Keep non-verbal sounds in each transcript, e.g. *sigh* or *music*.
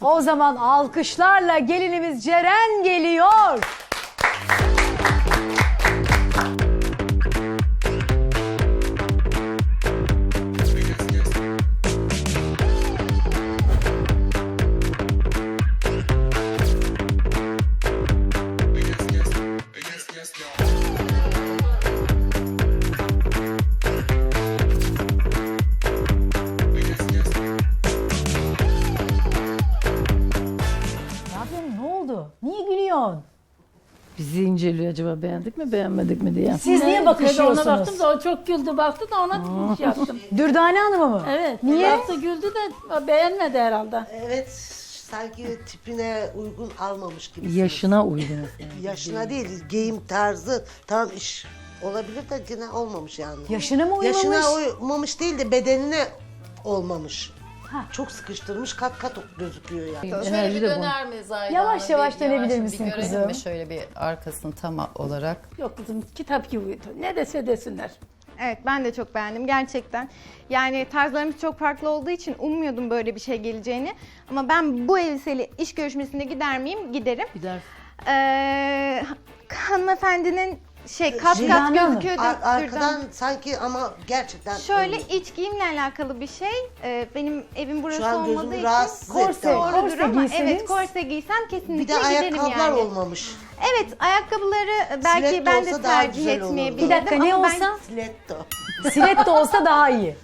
O zaman alkışlarla gelinimiz Ceren geliyor. İnceliyor acaba beğendik mi beğenmedik mi diye. Siz niye Ona bakışıyorsunuz? baktım da o çok güldü baktı da ona şey yaptım. *laughs* Dürdane Hanım'a mı? Evet. Niye? Baktı güldü de beğenmedi herhalde. Evet sanki tipine uygun almamış gibi. Yaşına uygun. *laughs* Yaşına değil giyim tarzı tam iş olabilir de yine olmamış yani. Yaşına mı uymamış? Yaşına uymamış değil de bedenine olmamış. Ha. Çok sıkıştırmış kat kat gözüküyor yani. Enerji Şöyle bir de bu. döner mi Zahide Yavaş Hanım? yavaş Bir dönebilir bir misin görelim kızım? mi şöyle bir arkasını tam olarak? Yok kızım kitap gibi uyudu. Ne dese desinler. Evet ben de çok beğendim gerçekten. Yani tarzlarımız çok farklı olduğu için ummuyordum böyle bir şey geleceğini. Ama ben bu elbiseyle iş görüşmesinde gider miyim? Giderim. Gider. Ee, hanımefendinin şey kat kat Jilane Hanım. gözüküyor. Ar- Dürdane. arkadan sanki ama gerçekten Şöyle öyle. iç giyimle alakalı bir şey. Ee, benim evim burası Şu an olmadığı gözümü için rahatsız Korse, etti korse doğrudur ama giyseniz- evet korse giysem kesinlikle Bir de giderim ayakkabılar yani. olmamış. Evet ayakkabıları belki Stiletto ben de olsa daha tercih güzel olurdu. etmeyebilirdim. Bir dakika ne ama ben- olsa? Stiletto. Stiletto olsa daha iyi.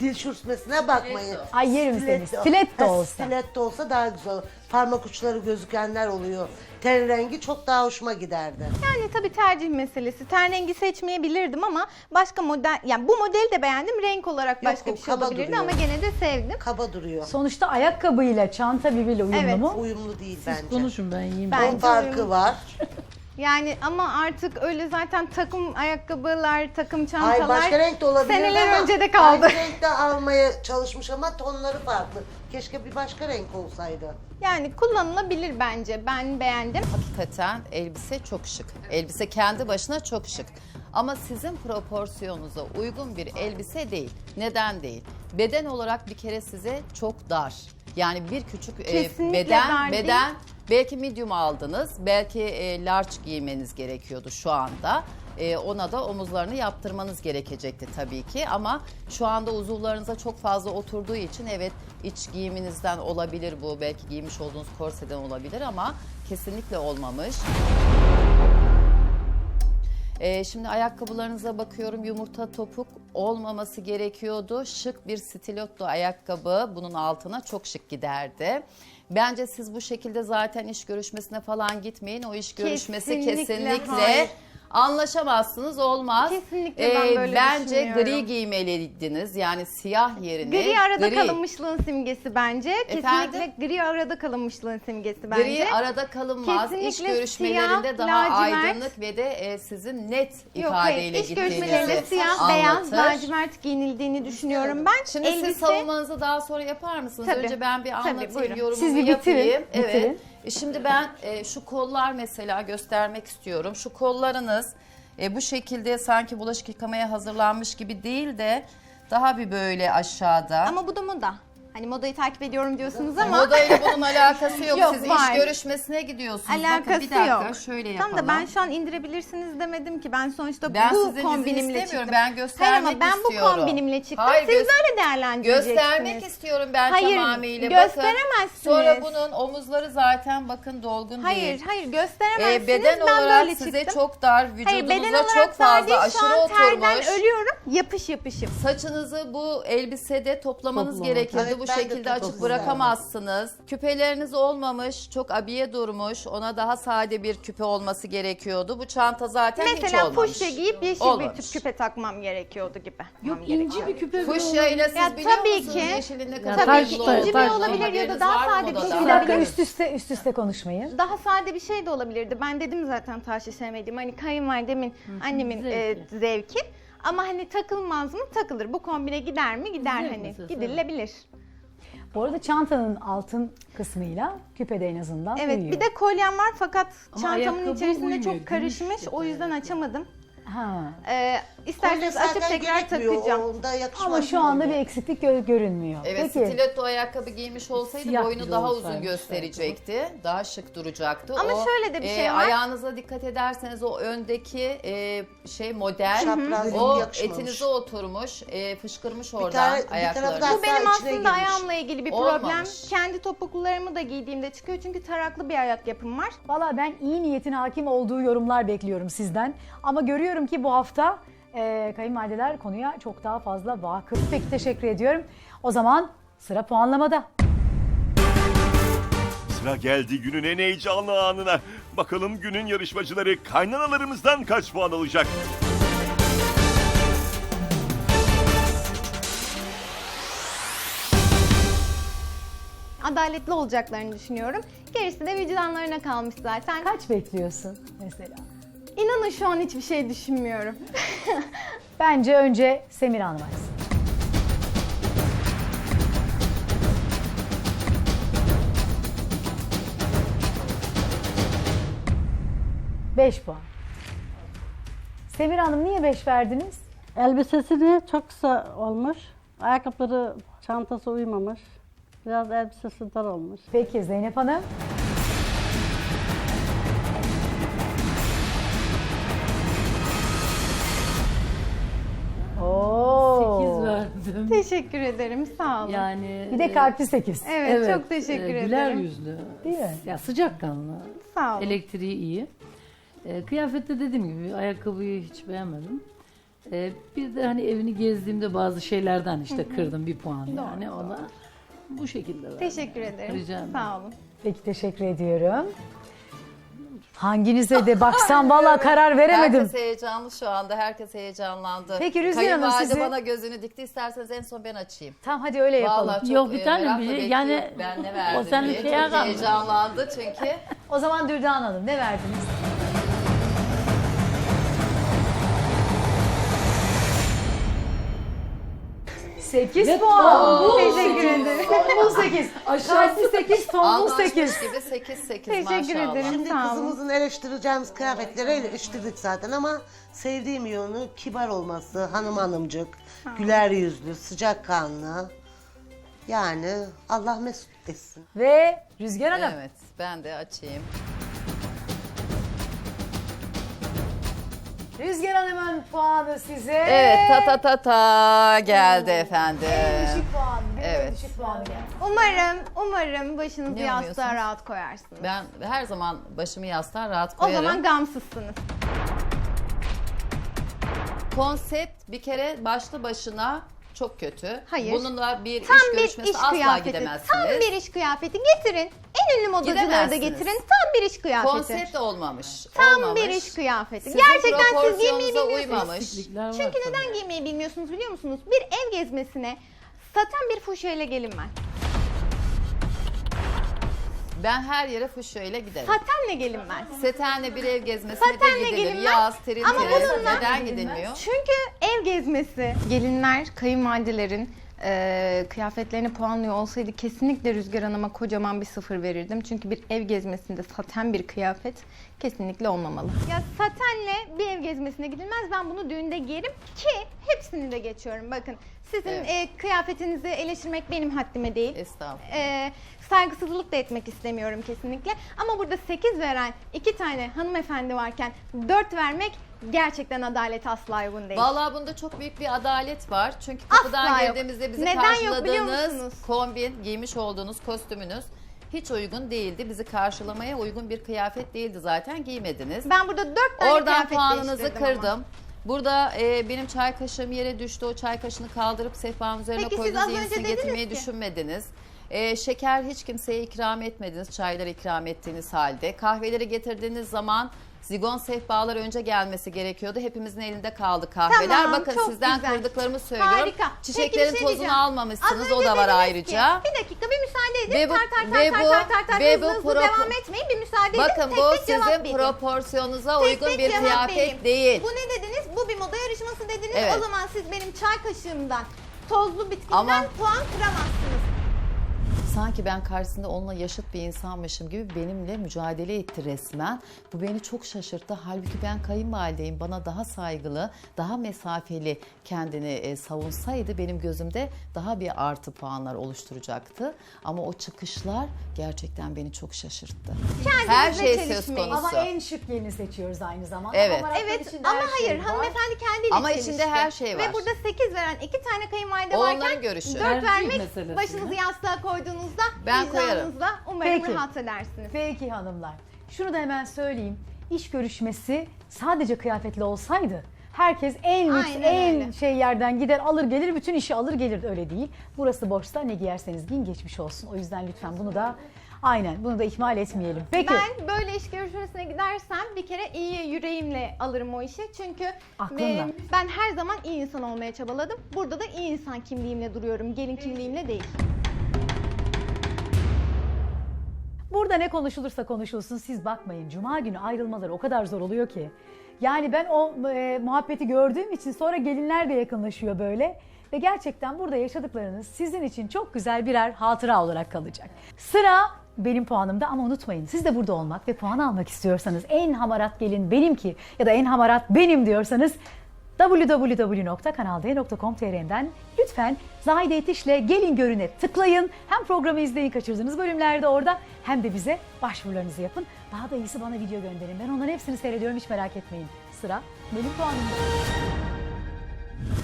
Dil sürtmesine bakmayın. Ay yerim seni. Stiletto olsa. Stiletto olsa daha güzel olur. Parmak uçları gözükenler oluyor. Ten rengi çok daha hoşuma giderdi. Yani tabii tercih meselesi. Ten rengi seçmeyebilirdim ama başka model, yani bu modeli de beğendim. Renk olarak Yok, başka o bir şey kaba olabilirdi duruyor. ama gene de sevdim. Kaba duruyor. Sonuçta ayakkabıyla çanta birbiriyle uyumlu Evet. mu? Uyumlu değil bence. Konuşun ben yiyeyim. Ben- Ton farkı uyumlu. var. *laughs* Yani ama artık öyle zaten takım ayakkabılar, takım çantalar Ay başka renk de olabilir seneler ama önce de kaldı. Aynı renkte almaya çalışmış ama tonları farklı. Keşke bir başka renk olsaydı. Yani kullanılabilir bence. Ben beğendim. Hakikaten elbise çok şık. Elbise kendi başına çok şık. Ama sizin proporsiyonunuza uygun bir elbise değil. Neden değil? Beden olarak bir kere size çok dar. Yani bir küçük e, Kesinlikle beden dar değil. beden belki medium aldınız. Belki e, large giymeniz gerekiyordu şu anda. E, ona da omuzlarını yaptırmanız gerekecekti tabii ki ama şu anda uzuvlarınıza çok fazla oturduğu için evet iç giyiminizden olabilir bu belki giymiş olduğunuz korseden olabilir ama kesinlikle olmamış. Ee, şimdi ayakkabılarınıza bakıyorum yumurta topuk olmaması gerekiyordu. Şık bir stiletto ayakkabı bunun altına çok şık giderdi. Bence siz bu şekilde zaten iş görüşmesine falan gitmeyin. O iş görüşmesi Kesinlikle kesinlikle, hayır. Anlaşamazsınız olmaz. Ee, Kesinlikle ben böyle Bence gri giymeliydiniz yani siyah yerine. Gri arada gri. kalınmışlığın simgesi bence. Efendim? Kesinlikle gri arada kalınmışlığın simgesi bence. Gri arada kalınmaz. İş Kesinlikle görüşmelerinde siyah, daha lacivert. aydınlık ve de e, sizin net Yok hayır, ifadeyle iş gittiğinizi görüşmelerinde siyah, anlatır. beyaz, lacivert giyinildiğini düşünüyorum ben. Şimdi siz Elbise- savunmanızı daha sonra yapar mısınız? Tabii. Önce ben bir Tabii, anlatayım, buyurun. yorumumu Siz bir bitirin, yapayım. bitirin. Evet. E, Şimdi ben e, şu kollar mesela göstermek istiyorum. Şu kollarınız e, bu şekilde sanki bulaşık yıkamaya hazırlanmış gibi değil de daha bir böyle aşağıda. Ama bu da moda. Hani modayı takip ediyorum diyorsunuz ama Modayla bunun alakası yok. *laughs* Yok, Siz var. iş görüşmesine gidiyorsunuz. Bakın alakası bir dakika yok. şöyle yapalım. Tam da ben şu an indirebilirsiniz demedim ki. Ben sonuçta Ben bu kombinimle istemiyorum. çıktım. Ben göstermek Hayır ama ben istiyorum. bu kombinimle çıktım. Hayır, Siz göz- böyle değerlendireceksiniz. Göstermek istiyorum ben Hayır, tamamıyla. gösteremezsiniz. Bakın, sonra bunun omuzları zaten bakın dolgun Hayır, değil. hayır gösteremezsiniz. Ee, beden ben olarak böyle size çıktım. çok dar, Hayır vücudunuza beden olarak çok dar fazla değil, aşırı şu an terden oturmuş. ölüyorum. Yapış yapışım. Saçınızı bu elbisede toplamanız Toplamak. gerekiyordu. Bu ben de şekilde açık bırakamazsınız. Küpeleriniz olmamış, çok abiye durmuş. Ona daha sade bir küpe olması gerekiyordu. Bu çanta zaten hiç Mesela olmamış. fuşya giyip yeşil Olmamış. bir tüp küpe takmam gerekiyordu gibi. Yok inci bir küpe Fuşya ile siz Ya biliyor tabii musunuz ki. yeşilin ne kadar Tabii taş ki taş bir olabilir ya da daha sade bir şey Bir dakika olabilir. üst üste üst üste konuşmayın. Daha sade bir şey de olabilirdi. Ben dedim zaten taşı sevmediğim. Hani kayınvalidemin, annemin e, Zevki. zevki. Ama hani takılmaz mı? Takılır. Bu kombine gider mi? Gider Zevk hani. Gidilebilir. Bu arada çantanın altın kısmıyla küpede en azından Evet uyuyor. bir de kolyem var fakat Ama çantamın ayakkabı içerisinde uymuyor, çok gümüş karışmış. O yüzden ayakkabı. açamadım. Ha. Ee, isterseniz Kolye açıp zaten tekrar gerekmiyor, takacağım. Onda yakışmaz. Ama şu anda bir eksiklik gö- görünmüyor. Evet Peki. stiletto ayakkabı giymiş olsaydı Siyah boynu bile daha olsaymış uzun gösterecekti. Daha şık duracaktı. Ama O, şöyle de bir e, şey var. Ayağınıza dikkat ederseniz o öndeki e, şey model Çapraz o yakışmamış. etinize oturmuş, e, fışkırmış oradan tane- bir ayakları. Bu benim içine aslında girmiş. ayağımla ilgili bir Olmamış. problem. Kendi topuklularımı da giydiğimde çıkıyor çünkü taraklı bir ayak yapım var. Valla ben iyi niyetin hakim olduğu yorumlar bekliyorum sizden. Ama görüyorum ki bu hafta e, kayınvalideler konuya çok daha fazla vakıf. Peki teşekkür ediyorum. O zaman sıra puanlamada. Sıra geldi günün en heyecanlı anına. Bakalım günün yarışmacıları kaynanalarımızdan kaç puan alacak? Adaletli olacaklarını düşünüyorum. Gerisi de vicdanlarına kalmış zaten. Kaç bekliyorsun mesela? İnanın şu an hiçbir şey düşünmüyorum. *laughs* Bence önce Semir Hanım açsın. Beş puan. Semir Hanım niye beş verdiniz? Elbisesini çok kısa olmuş. Ayakkabıları çantası uymamış. Biraz elbisesi dar olmuş. Peki Zeynep Hanım? 8 verdim. Teşekkür ederim. Sağ olun. Yani Bir de kalpli sekiz. Evet, çok teşekkür e, Güler ederim. yüzlü. Değil mi? Ya sıcakkanlı. Sağ olun. Elektriği iyi. E, kıyafette dediğim gibi ayakkabıyı hiç beğenmedim. E, bir de hani evini gezdiğimde bazı şeylerden işte kırdım bir puan yani ona. Bu şekilde verdim. Teşekkür ederim. Rica ederim. Sağ olun. Peki teşekkür ediyorum. Hanginize de baksam valla *laughs* karar veremedim. Herkes heyecanlı şu anda. Herkes heyecanlandı. Peki Rüzgar Hanım, sizi- bana gözünü dikti. İsterseniz en son ben açayım. Tamam hadi öyle yapalım. Vallahi çok Yok, bir tane şey, bekliyorum. yani ben ne o verdim senin diye. Çok heyecanlandı çünkü. *laughs* O zaman Dürdan Hanım ne verdiniz? Sekiz puan. Teşekkür ederim. Tombul sekiz. Kalpli sekiz, tombul Anlaşmış sekiz. gibi 8-8 Teşekkür maşallah. ederim. Şimdi Sağ olun. kızımızın eleştireceğimiz kıyafetleri eleştirdik zaten ama sevdiğim yönü kibar olması, hanım hanımcık, güler yüzlü, sıcakkanlı. Yani Allah mesut etsin. Ve Rüzgar Hanım. Evet ben de açayım. Rüzgar Hanım'ın puanı size. Evet ta ta ta ta geldi efendim. Düşük puan. Bir Evet. düşük puanı geldi. Umarım, umarım başınızı Ne yastığa umuyorsunuz? rahat koyarsınız. Ben her zaman başımı yastığa rahat O koyarım. zaman gamsızsınız. Konsept bir kere başlı başına çok kötü. Hayır. Bununla bir Tam iş bir görüşmesi iş asla kıyafeti. gidemezsiniz. Tam bir iş kıyafeti getirin. En ünlü modacıları da Gidemezsiniz. getirin. Tam bir iş kıyafeti. Konsept olmamış. Tam olmamış. bir iş kıyafeti. Sizin Gerçekten siz giymeyi proporsiyonunuza bilmiyorsunuz. uymamış. Eksiklikler var Çünkü tabii. neden giymeyi bilmiyorsunuz biliyor musunuz? Bir ev gezmesine saten bir fuşyayla gelinmez. Ben her yere fuşyayla giderim. Satenle gelinmez. Setenle bir ev gezmesine Satenle de gidilir. gelinmez. Yaz, terin Ama terin. bununla- Neden gidilmiyor? Çünkü ev gezmesi. Gelinler, kayınvalidelerin e, kıyafetlerini puanlıyor olsaydı kesinlikle Rüzgar Hanım'a kocaman bir sıfır verirdim. Çünkü bir ev gezmesinde saten bir kıyafet kesinlikle olmamalı. Ya satenle bir ev gezmesine gidilmez. Ben bunu düğünde giyerim ki hepsini de geçiyorum. Bakın sizin Evet. e, kıyafetinizi eleştirmek benim haddime değil. Estağfurullah. Ee, saygısızlık da etmek istemiyorum kesinlikle. Ama burada 8 veren iki tane hanımefendi varken 4 vermek gerçekten adalete asla uygun değil. Vallahi bunda çok büyük bir adalet var. Çünkü kapıdan Asla yok. girdiğimizde bizi Neden yok karşıladığınız musunuz? kombin, giymiş olduğunuz kostümünüz hiç uygun değildi. Bizi karşılamaya uygun bir kıyafet değildi zaten. Giymediniz. ben burada 4 tane Oradan kıyafet puanınızı değiştirdim ama. kırdım. Burada e, benim çay kaşığım yere düştü. O çay kaşığını kaldırıp sehpanın üzerine Peki siz koydunuz. az önce Yenisini getirmeyi ki- düşünmediniz. E, şeker hiç kimseye ikram etmediniz. Çaylar ikram ettiğiniz halde. Kahveleri getirdiğiniz zaman zigon sehpalar önce gelmesi gerekiyordu. Hepimizin elinde kaldı kahveler. Tamam, Bakın çok sizden güzel. kırdıklarımı söylüyorum. Harika. Peki Çiçeklerin bir şey tozunu diyeceğim. almamışsınız. Az O da var dediniz ayrıca. Ki, bir dakika bir müsaade edin. Ve bu- tar tar tar ve tar bu- tar tar tar ve hızlı bu hızlı propo- devam etmeyin. Bir müsaade Bakın edin. bu tek tek cevap sizin verin. proporsiyonuza Tek uygun tek bir cevap kıyafet değil. Bu ne dediniz? Bu bir moda yarışması dediniz. Evet. O zaman siz benim çay kaşığımdan tozlu bitkinden Ama- puan kıramazsınız. Sanki ben karşısında onunla yaşıt bir insanmışım gibi benimle mücadele etti resmen. Bu beni çok şaşırttı. Halbuki ben kayınvalideyim. Bana daha saygılı, daha mesafeli kendini e, savunsaydı benim gözümde daha bir artı puanlar oluşturacaktı. Ama o çıkışlar gerçekten beni çok şaşırttı. Her şey söz çelişmeyin. konusu. Ama en şık gelini seçiyoruz aynı zamanda. Evet. Hamaratlar Evet içinde ama her hayır şey var. hanımefendi kendiyle Ama çelişti. içinde her şey var. Ve burada 8 veren iki tane kayınvalide onların varken görüşü. 4 Tercih vermek meselesi başınızı ya. yastığa koyduğunuzda Ben koyarım. vicdanınızla umarım Peki. rahat edersiniz. Peki hanımlar. Şunu da hemen söyleyeyim. İş görüşmesi sadece kıyafetli olsaydı herkes en lüks, Aynen en öyle. şey yerden gider alır gelir bütün işi alır gelir öyle değil. Burası boşsa ne giyerseniz giyin geçmiş olsun. O yüzden lütfen bunu da aynen bunu da ihmal etmeyelim. Peki. Ben böyle iş görüşmesine gidersem bir kere iyi yüreğimle alırım o işi. Çünkü Aklınla. e, ben her zaman iyi insan olmaya çabaladım. Burada da iyi insan kimliğimle duruyorum. Gelin kimliğimle değil. Burada ne konuşulursa konuşulsun siz bakmayın. Cuma günü ayrılmaları o kadar zor oluyor ki. Yani ben o e, muhabbeti gördüğüm için sonra gelinler de yakınlaşıyor böyle. Ve gerçekten burada yaşadıklarınız sizin için çok güzel birer hatıra olarak kalacak. Sıra benim puanımda ama unutmayın siz de burada olmak ve puan almak istiyorsanız en hamarat gelin benimki ya da en hamarat benim diyorsanız www.kanalde.com.tr'den lütfen Zahide Yetiş'le Gelin Görün'e tıklayın. Hem programı izleyin kaçırdığınız bölümlerde orada hem de bize başvurularınızı yapın. Daha da iyisi bana video gönderin. Ben onların hepsini seyrediyorum hiç merak etmeyin. Sıra benim puanımda.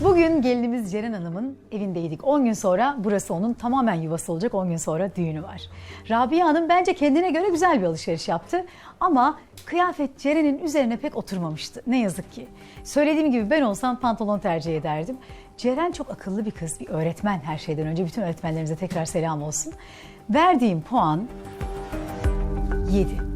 Bugün gelinimiz Ceren Hanım'ın evindeydik. 10 gün sonra burası onun tamamen yuvası olacak. 10 gün sonra düğünü var. Rabia Hanım bence kendine göre güzel bir alışveriş yaptı. Ama kıyafet Ceren'in üzerine pek oturmamıştı. Ne yazık ki. Söylediğim gibi ben olsam pantolon tercih ederdim. Ceren çok akıllı bir kız, bir öğretmen her şeyden önce. Bütün öğretmenlerimize tekrar selam olsun. Verdiğim puan 7.